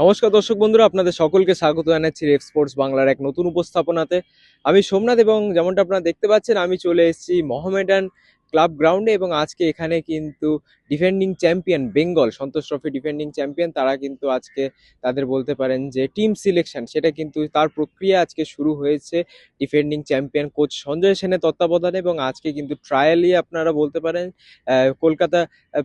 নমস্কার দর্শক বন্ধুরা, আপনাদের সকলকে স্বাগত জানাচ্ছি রেফ স্পোর্টস বাংলার এক নতুন উপস্থাপনাতে। আমি সোমনাথ এবং যেমনটা আপনারা দেখতে পাচ্ছেন, আমি চলে এসেছি মহমেডান ক্লাব গ্রাউন্ডে এবং আজকে এখানে কিন্তু defending champion Bengal Santosh trophy defending champion তারা কিন্তু আজকে তাদের বলতে পারেন যে টিম সিলেকশন সেটা কিন্তু তার প্রক্রিয়া আজকে শুরু হয়েছে ডিফেন্ডিং চ্যাম্পিয়ন কোচ সঞ্জয় সেনের তত্ত্বাবধানে এবং আজকে কিন্তু ট্রায়ালই আপনারা বলতে পারেন কলকাতা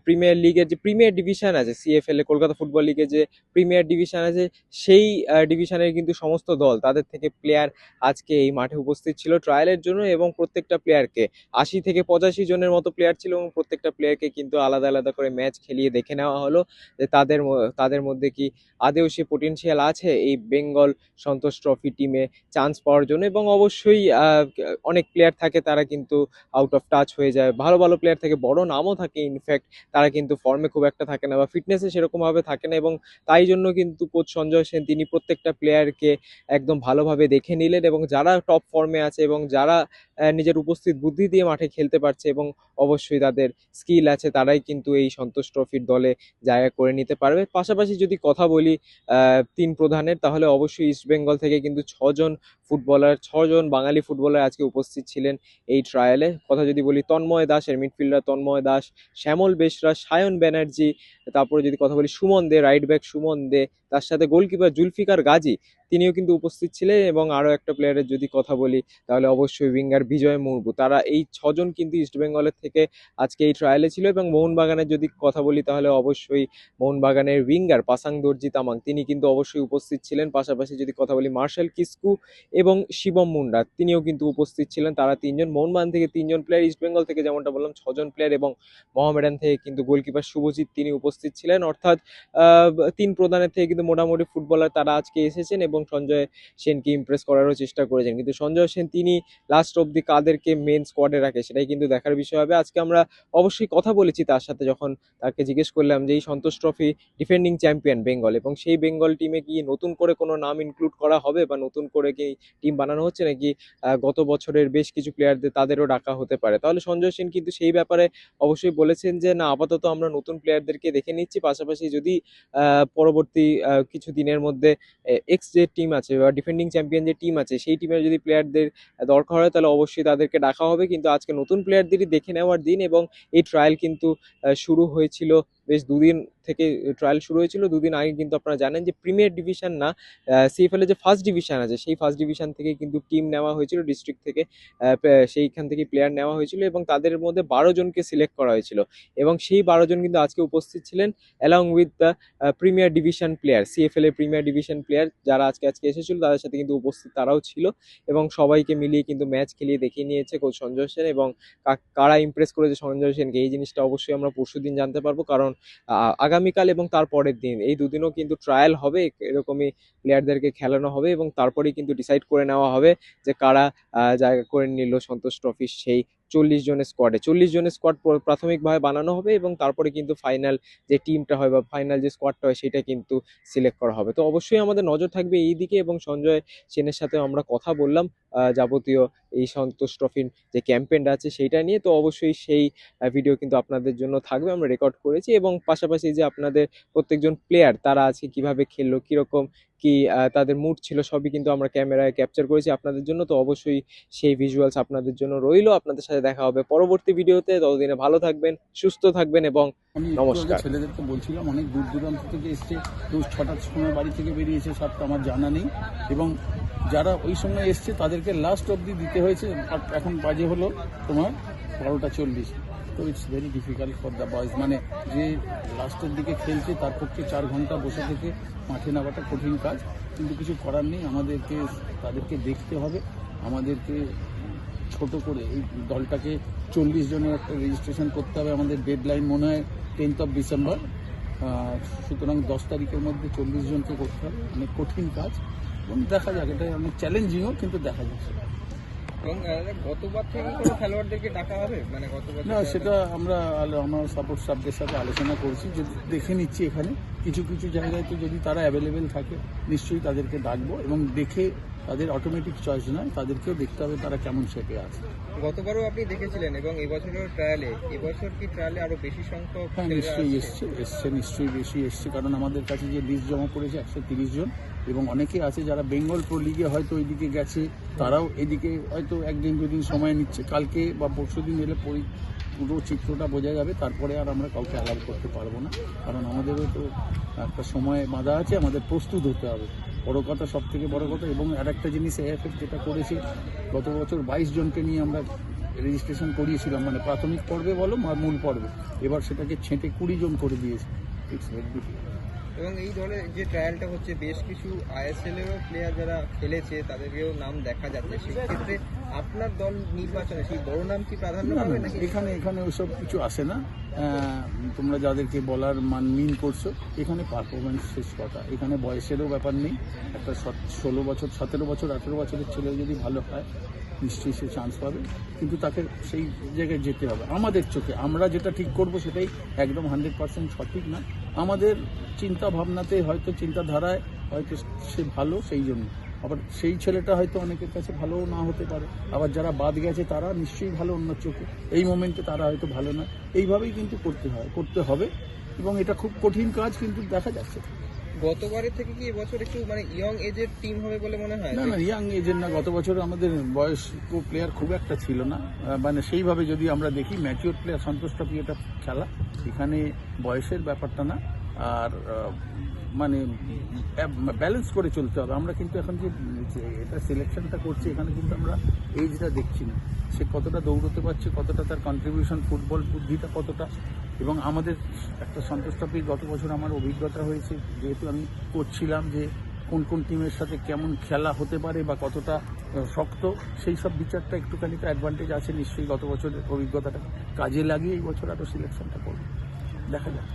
প্রিমিয়ার লিগের যে প্রিমিয়ার ডিভিশন আছে সিএফএল এ, কলকাতা ফুটবল লিগের যে প্রিমিয়ার ডিভিশন আছে, সেই ডিভিশনের কিন্তু সমস্ত দল তাদের থেকে প্লেয়ার আজকে এই মাঠে উপস্থিত ছিল ট্রায়ালের জন্য এবং প্রত্যেকটা প্লেয়ারকে আশি থেকে পঁচাশি জনের মতো প্লেয়ার ছিল এবং প্রত্যেকটা প্লেয়ারকে কিন্তু আলাদা আলাদা করে ম্যাচ খেলিয়ে দেখে নেওয়া হলো যে তাদের তাদের মধ্যে কি আদেও সে পোটেনশিয়াল আছে এই বেঙ্গল সন্তোষ ট্রফি টিমে চান্স পাওয়ার জন্য? এবং অবশ্যই অনেক প্লেয়ার থাকে তারা কিন্তু আউট অফ টাচ হয়ে যায়। ভালো ভালো প্লেয়ার থাকে, বড় নামও থাকে ইনফ্যাক্ট তারা কিন্তু ফর্মে খুব একটা থাকে না বা ফিটনেসে সেরকমভাবে থাকে না এবং তাই জন্য কিন্তু কোচ সঞ্জয় সেন তিনি প্রত্যেকটা প্লেয়ারকে একদম ভালোভাবে দেখে নিলেন এবং যারা টপ ফর্মে আছে এবং যারা নিজের উপস্থিত বুদ্ধি দিয়ে মাঠে খেলতে পারছে এবং অবশ্যই তাদের স্কিল আছে, তারাই কিন্তু এই সন্তোষ ট্রফির দলে জায়গা করে নিতে পারবে। পাশাপাশি যদি কথা বলি তিন প্রধানের, তাহলে অবশ্যই ইস্টবেঙ্গল থেকে কিন্তু ছজন ফুটবলার ছজন বাঙালি ফুটবলার আজকে উপস্থিত ছিলেন এই ট্রায়ালে কথা যদি বলি, তন্ময় দাসের মিডফিল্ডার তন্ময় দাস, শ্যামল বেশরা সায়ন ব্যানার্জি, তারপরে যদি কথা বলি সুমন দে রাইট ব্যাক সুমন দে তার সাথে গোলকিপার জুলফিকার গাজী, তিনিও কিন্তু উপস্থিত ছিলেন এবং আরও একটা প্লেয়ারের যদি কথা বলি, তাহলে অবশ্যই উইঙ্গার বিজয় মুর্মু। তারা এই ছজন কিন্তু ইস্ট বেঙ্গলের থেকে আজকে এই ট্রায়ালে ছিল এবং মোহনবাগানের যদি কথা বলি, তাহলে অবশ্যই মোহনবাগানের উইঙ্গার পাসাং দর্জি তামাং, তিনি কিন্তু অবশ্যই উপস্থিত ছিলেন। পাশাপাশি যদি কথা বলি, মার্শাল কিস্কু এবং শিবম মুন্ডা, তিনিও কিন্তু উপস্থিত ছিলেন। তারা তিনজন, মোহনবাগান থেকে তিনজন প্লেয়ার ইস্ট বেঙ্গল থেকে যেমনটা বললাম, ছজন প্লেয়ার এবং মহামেডান থেকে কিন্তু গোলকিপার শুভজিৎ, তিনি উপস্থিত ছিলেন। অর্থাৎ তিন প্রধানের থেকে কিন্তু মোটামুটি ফুটবলার তারা আজকে এসেছেন এবং সঞ্জয় সেনকে ইমপ্রেস করারও চেষ্টা করেছেন। কিন্তু সঞ্জয় সেন তিনি লাস্ট অবধি কাদেরকে মেন স্কোয়াডে রাখে সেটাই কিন্তু দেখার বিষয় হবে। আজকে আমরা অবশ্যই কথা বলেছি তার সাথে যখন তাকে জিজ্ঞেস করলাম যে, এই Santosh trophy defending champion Bengal এবং সেই বেঙ্গল টিমে কি নতুন করে কোনো নাম ইনক্লুড করা হবে বা নতুন করে কি টিম বানানো হচ্ছে নাকি গত বছরের বেশ কিছু প্লেয়ারদের তাদেরও ডাকা হতে পারে? তাহলে সঞ্জয় সেন কিন্তু সেই ব্যাপারে অবশ্যই বলেছেন যে, না, আপাতত আমরা নতুন প্লেয়ারদেরকে দেখে নিচ্ছি। পাশাপাশি যদি পরবর্তী কিছু দিনের মধ্যে এক্স যে টিম আছে বা ডিফেন্ডিং চ্যাম্পিয়ন যে টিম আছে, সেই টিমের যদি প্লেয়ারদের দরকার হয়, তাহলে অবশ্যই তাদেরকে ডাকা হবে। কিন্তু আজকে নতুন প্লেয়ারদেরই দেখে নেওয়ার দিন এবং এই ট্রায়াল কিন্তু শুরু হয়েছিল বেশ দুদিন থেকে ট্রায়াল শুরু হয়েছিল, দুদিন আগে কিন্তু আপনারা জানেন যে প্রিমিয়ার ডিভিশন না সিএফএল এর যে ফার্স্ট ডিভিশন আছে, সেই ফার্স্ট ডিভিশন থেকে কিন্তু টিম নেওয়া হয়েছিল ডিস্ট্রিক্ট থেকে সেইখান থেকে প্লেয়ার নেওয়া হয়েছিল এবং তাদের মধ্যে বারো জনকে সিলেক্ট করা হয়েছিল এবং সেই বারো জন কিন্তু আজকে উপস্থিত ছিলেন along with the premier division player CFL এর প্রিমিয়ার ডিভিশন প্লেয়ার যারা আজকে আজকে এসেছিল, তাদের সাথে কিন্তু উপস্থিত তারাও ছিল এবং সবাইকে মিলিয়ে কিন্তু ম্যাচ খেলিয়ে দেখিয়ে নিয়েছে কোচ সঞ্জয় সেন এবং কারা ইমপ্রেস করেছে সঞ্জয় সেনকে, এই জিনিসটা অবশ্যই আমরা পরশুদিন জানতে পারব কারণ আগামীকাল এবং তার পরের দিন। এই দুদিনও কিন্তু ট্রায়াল হবে, এরকমই প্লেয়ারদেরকে খেলানো হবে এবং তারপরেই কিন্তু ডিসাইড করে নেওয়া হবে যে কারা জায়গা করে নিল সন্তোষ ট্রফির সেই চল্লিশ জনের স্কোয়াডে চল্লিশ জনের স্কোয়াড প্রাথমিকভাবে বানানো হবে এবং তারপরে কিন্তু ফাইনাল যে টিমটা হয় বা ফাইনাল যে স্কোয়াডটা হয় সেটা কিন্তু সিলেক্ট করা হবে। তো অবশ্যই আমাদের নজর থাকবে এই দিকে এবং সঞ্জয় সেনের সাথে আমরা কথা বললাম। যাবতীয় এই সন্তোষ ট্রফির যে ক্যাম্পেনটা আছে সেইটা নিয়ে তো অবশ্যই সেই ভিডিও কিন্তু আপনাদের জন্য থাকবে। আমরা রেকর্ড করেছি এবং পাশাপাশি যে আপনাদের প্রত্যেকজন প্লেয়ার তারা আজকে কীভাবে খেললো কীরকম কি তাদের মুড ছিল সবই কিন্তু আমরা ক্যামেরায় ক্যাপচার করেছি আপনাদের জন্য। তো অবশ্যই সেই ভিজুয়ালস আপনাদের জন্য রইল। আপনাদের সাথে দেখা হবে পরবর্তী ভিডিওতে ততদিনে ভালো থাকবেন সুস্থ থাকবেন এবং নমস্কার। ছেলেদেরকে বলছিলাম অনেক দূর দূরান্ত থেকে এসছে। কেউ ছটার সময় বাড়ি থেকে বেরিয়েছে সবটা আমার জানা নেই। এবং যারা ওই সময় এসছে, তাদেরকে লাস্ট অবধি দিতে হয়েছে। এখন বাজে হলো তোমার বারোটা চল্লিশ। তো it's very difficult for the boys মানে যে লাস্টের দিকে খেলছে, তার পক্ষে চার ঘণ্টা বসে থেকে মাঠে নামাটা কঠিন কাজ। কিন্তু কিছু করার নেই। আমাদেরকে, তাদেরকে দেখতে হবে। আমাদেরকে ছোট করে এই দলটাকে চল্লিশ জনের একটা রেজিস্ট্রেশন করতে হবে। আমাদের ডেডলাইন মনে হয় টেন্থ অফ ডিসেম্বর সুতরাং দশ তারিখের মধ্যে চল্লিশ জনকে করতে হবে। অনেক কঠিন কাজ। দেখা যাক এটা অনেক চ্যালেঞ্জিংও কিন্তু দেখা হবে? মানে না সেটা আমরা আমার সাপোর্ট স্টাফদের সাথে আলোচনা করছি যে দেখে নিচ্ছি এখানে। কিছু কিছু জায়গায় তো যদি তারা অ্যাভেলেবেল থাকে নিশ্চয়ই তাদেরকে ডাকবো এবং দেখে তাদের অটোমেটিক চয়েস নয় তাদেরকেও দেখতে হবে তারা কেমন শেপে আছে। গতবারও আপনি দেখেছিলেন এবং এবছরের ট্রায়ালে এবছর কি ট্রায়ালে আরও বেশি সংখ্যক হ্যাঁ নিশ্চয়ই এসছে এসছে নিশ্চয়ই বেশি এসছে কারণ আমাদের কাছে যে লিস্ট জমা পড়েছে একশো তিরিশ জন এবং অনেকে আছে যারা বেঙ্গল প্রো লিগে হয়তো ওইদিকে গেছে তারাও এদিকে হয়তো একদিন দুদিন সময় নিচ্ছে। কালকে বা পরশু দিন এলে পরি- পুরো চিত্রটা বোঝা যাবে তারপরে আর আমরা কাউকে অ্যালাউ করতে পারব না কারণ আমাদেরও তো একটা সময় বাঁধা আছে আমাদের প্রস্তুত হতে হবে। বড় কথা সব থেকে বড় কথা, এবং আর একটা জিনিস এএফএফ যেটা করেছে, গত বছর বাইশ জনকে নিয়ে আমরা রেজিস্ট্রেশন করিয়েছিলাম মানে প্রাথমিক পর্বে বলো মূল পর্বে। এবার সেটাকে ছেঁটে কুড়ি জন করে দিয়েছে। ইটস এবং এই দলে যে ট্রায়ালটা হচ্ছে বেশ কিছু আইএসএল এরও প্লেয়ার যারা খেলেছে তাদেরকেও নাম দেখা যাচ্ছে। সেক্ষেত্রে আপনার দল নির্বাচনে সেই বড় নাম কি প্রাধান্য পাবে না এখানে এখানে ওইসব কিছু আসে না। তোমরা যাদেরকে বলার মান মিন করছ এখানে পারফরমেন্স শেষ কথা। এখানে বয়সেরও ব্যাপার নেই। একটা ষোলো বছর সতেরো বছর আঠেরো বছরের ছেলে যদি ভালো হয় নিশ্চয়ই সে চান্স পাবে। কিন্তু তাকে সেই জায়গায় যেতে হবে। আমাদের চোখে, আমরা যেটা ঠিক করব সেটাই একদম হান্ড্রেড পার্সেন্ট সঠিক না। আমাদের চিন্তা ভাবনাতে হয়তো চিন্তাধারায় হয়তো সে ভালো সেই জন্য। আবার সেই ছেলেটা হয়তো অনেকের কাছে ভালো না হতে পারে। আবার যারা বাদ গেছে তারা নিশ্চয়ই ভালো অন্য চোখে। এই মোমেন্টে তারা হয়তো ভালো নয় এইভাবেই কিন্তু করতে হয়, করতে হবে। এবং এটা খুব কঠিন কাজ, কিন্তু দেখা যাচ্ছে। গতবারের থেকে কি এবছর একটু মানে ইয়ং এজের টিম হবে বলে মনে হয়? না না ইয়াং এজের না, গত বছর আমাদের বয়স্ক প্লেয়ার খুব একটা ছিল না। মানে সেইভাবে যদি আমরা দেখি ম্যাচিওর প্লেয়ার সন্তোষ ট্রফি এটা খেলা। এখানে বয়সের ব্যাপারটা না। আর মানে ব্যালেন্স করে চলতে হবে। আমরা কিন্তু এখন যে এটা সিলেকশনটা করছি, এখানে কিন্তু আমরা এইজটা দেখছি না। সে কতটা দৌড়তে পারছে, কতটা তার কন্ট্রিবিউশন ফুটবল বুদ্ধিটা কতটা? এবং আমাদের একটা সন্তোষ ট্রফি গত বছর আমার অভিজ্ঞতা হয়েছে, যেহেতু আমি করছিলাম যে কোন কোন টিমের সাথে কেমন খেলা হতে পারে বা কতটা শক্ত, সেই সব বিচারটা একটুখানি তো অ্যাডভান্টেজ আছে নিশ্চয়ই গত বছরের অভিজ্ঞতাটা কাজে লাগিয়ে এই বছর আরও সিলেকশনটা করব। দেখা যাক।